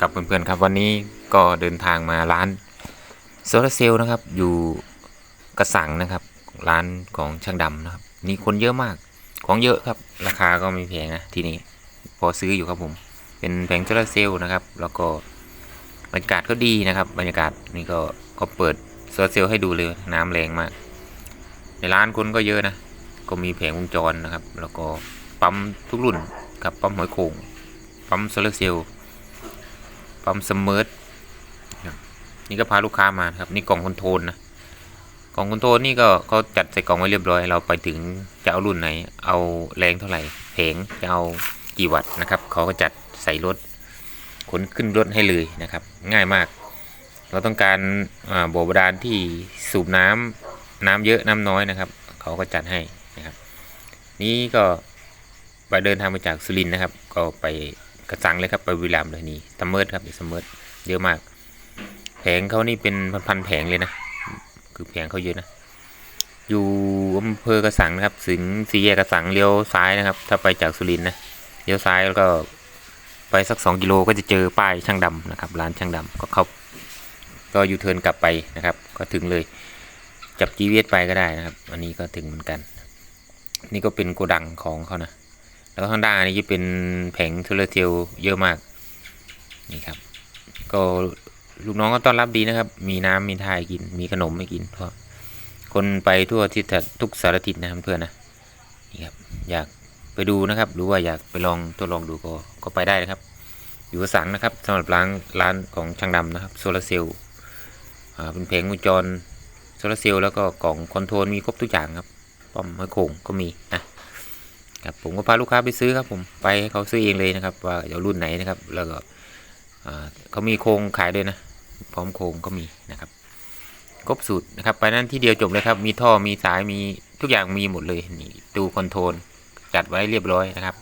กับเพื่อนๆครับวันนี้ก็เดินทางมาร้านโซลาร์เซลล์นะครับอยู่กระสังนะครับ ร้านของช่างดำนะครับนี่คนเยอะมากของเยอะครับ ราคาก็ไม่แพงนะที่นี่พอซื้ออยู่ครับผม เป็นแผงโซลาร์เซลล์นะครับ แล้วก็บรรยากาศก็ดีนะครับ บรรยากาศนี่ก็ก็เปิดโซลาร์เซลล์ให้ดูเลยน้ำแรงมาก ในร้านคนก็เยอะนะก็มีแผงวงจรนะครับ แล้วก็ปั๊มทุกรุ่นครับปั๊มหอยโข่งปั๊มโซลาร์เซลล์ ปั๊มสมเมิร์นี่ก็พาลูกค้ามาครับ นี่กล่องคอนโทรลนะกล่องคอนโทรลนี่ก็เขาจัดใส่กล่องไว้เรียบร้อย เราไปถึงจะเอารุ่นไหน เอาแรงเท่าไหร่แผงจะเอากี่วัตต์นะครับเขาก็จัดใส่รถขนขึ้นรถให้เลยนะครับ ง่ายมาก เราต้องการบ่อบาดาลที่สูบน้ำน้ำเยอะน้ำน้อยนะครับเขาก็จัดให้นะครับ นี่ก็ไปเดินทางมาจากสุรินทร์นะครับ ก็ไป กระสังเลยครับไปบุรีรัมเลยนี่ซัมเมอร์ครับซัมเมอร์เยอะมาก แผงเขานี่เป็นพันๆแผงเลยนะ คือแผงเขาเยอะนะ อยู่อำเภอกระสังนะครับ ถึงสี่แยกกระสังเลี้ยวซ้ายนะครับ ถ้าไปจากสุรินทร์นะเลี้ยวซ้ายแล้วก็ไปสักสองกิโลก็จะเจอป้ายช่างดำนะครับร้านช่างดำก็เข้าก็ยูเทิร์นกลับไปนะครับ ก็ถึงเลย จับ GPS ไปก็ได้นะครับ อันนี้ก็ถึงเหมือนกัน นี่ก็เป็นโกดังของเขานะ แล้วข้างด้านนี้จะเป็นแผงโซลาร์เซลล์เยอะมากนี่ครับ ก็ลูกน้องก็ต้อนรับดีนะครับ มีน้ำมีทาให้กิน มีขนมให้กินเพราะคนไปทั่วทิศทุกสารทิศนะครับเพื่อนนะนี่ครับอยากไปดูนะครับ หรือว่าอยากไปลองทดลองดูก็ก็ไปได้นะครับ อยู่กระสังนะครับสำหรับร้านร้านของช่างดำนะครับโซลาร์เซลล์อ่าเป็นแผงวงจรโซลาร์เซลล์แล้วก็กล่องคอนโทรลมีครบทุกอย่างครับป้อมไม้โขงก็มีนะ ครับผมก็พาลูกค้าไปซื้อครับผมไปให้เขาซื้อเองเลยนะครับ ว่าจะรุ่นไหนนะครับ แล้วก็เขามีโครงขายด้วยนะ พร้อมโครงก็มีนะครับครบสูตรนะครับ ไปนั้นที่เดียวจบเลยครับ มีท่อมีสายมีทุกอย่างมีหมดเลยนี่ตูคอนโทรลจัดไว้เรียบร้อยนะครับ